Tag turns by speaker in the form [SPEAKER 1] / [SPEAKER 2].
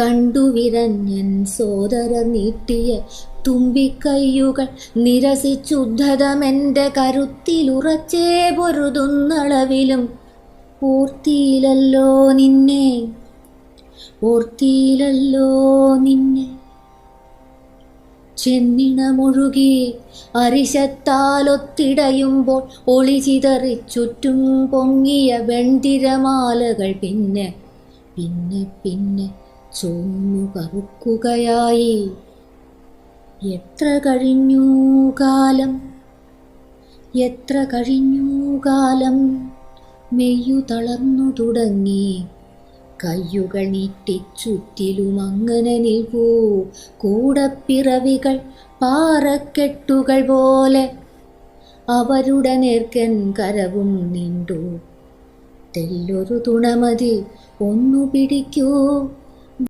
[SPEAKER 1] കണ്ടു വിരഞ്ഞൻ സോദര നീട്ടിയ തുമ്പിക്കയ്യുകൾ നിരസിച്ചുദ്ധതമെന്റെ കരുത്തിലുറച്ചേ പൊരുതുന്നളവിലും. ഓർത്തിയിലല്ലോ നിന്നെ ഓർത്തിയിലല്ലോ നിന്നെ. ചെന്നിണമൊഴുകി അരിശത്താലൊത്തിടയുമ്പോൾ ഒളിചിതറി ചുറ്റും പൊങ്ങിയ വെണ്ടിരമാലകൾ പിന്നെ പിന്നെ പിന്നെ. ചുവന്നു കറുക്കുകയായി. എത്ര കഴിഞ്ഞു കാലം? എത്ര കഴിഞ്ഞു കാലം? മെയ്യു തളർന്നു തുടങ്ങി. കയ്യുകൾ നീട്ടി ചുറ്റിലും അങ്ങനെ നിൽപ്പൂ. കൂടപ്പിറവികൾ പാറക്കെട്ടുകൾ പോലെ. അവരുടെ നേർക്കൻ കരവും നീണ്ടു. തെല്ലൊരു തുണമതി ഒന്നു പിടിക്കൂ.